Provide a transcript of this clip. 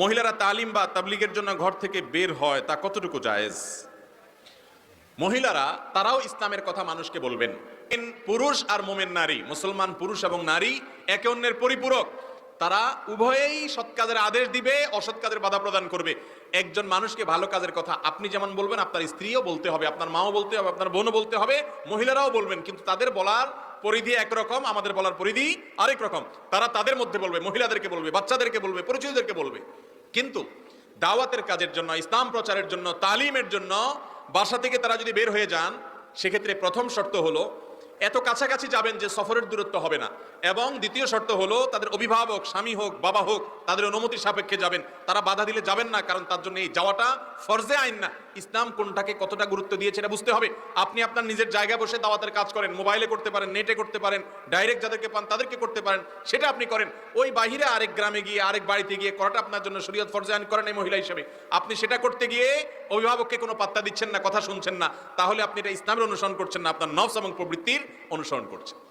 মহিলারা তালিম বা তাবলিগের জন্য ঘর থেকে বের হয়, তা কতটুকু জায়েজ? মহিলারা, তারাও ইসলামের কথা মানুষকে বলবেন। পুরুষ আর মোমেন নারী, মুসলমান পুরুষ এবং নারী, একে অন্যের পরিপূরক। তারা উভয়েই সৎ কাজের আদেশ দিবে, অসৎ কাজের বাধা প্রদান করবে। একজন মানুষকে ভালো কাজের কথা আপনি যেমন বলবেন, আপনার স্ত্রীও বলতে হবে, আপনার মাও বলতে হবে, আপনার বোনও বলতে হবে, মহিলারাও বলবেন, কিন্তু তাদের বলার পরিধি একরকম আমাদের বলার পরিধি আরেক রকম। তারা তাদের মধ্যে বলবে, মহিলাদেরকে বলবে, বাচ্চাদেরকে বলবে পরিচয়দেরকে বলবে। কিন্তু দাওয়াতের কাজের জন্য, ইসলাম প্রচারের জন্য, তালিমের জন্য বাসা থেকে তারা যদি বের হয়ে যান, সেক্ষেত্রে প্রথম শর্ত হলো এত কাছাকাছি যাবেন যে সফরের দূরত্ব হবে না। এবং দ্বিতীয় শর্ত হলো, তাদের অভিভাবক, স্বামী হোক, বাবা হোক, তাদের অনুমতি সাপেক্ষে যাবেন। তারা বাধা দিলে যাবেন না, কারণ তার জন্য এই যাওয়াটা ফরজে আইন না। ইসলাম কোনটাকে কতটা গুরুত্ব দিয়েছে এটা বুঝতে হবে। আপনি আপনার নিজের জায়গায় বসে দাওয়াতের কাজ করেন, মোবাইলে করতে পারেন, নেটে করতে পারেন, ডাইরেক্ট যাদেরকে পান তাদেরকে করতে পারেন, সেটা আপনি করেন। ওই বাহিরে আরেক গ্রামে গিয়ে, আরেক বাড়িতে গিয়ে করাটা আপনার জন্য শরীয়ত ফরজে আইন করেন এই মহিলা হিসেবে। আপনি সেটা করতে গিয়ে অভিভাবককে কোনো পাত্তা দিচ্ছেন না, কথা শুনছেন না। তাহলে আপনি এটা ইসলামের অনুসরণ করছেন না, আপনার নফস এবং প্রবৃত্তির অনুসরণ করছেন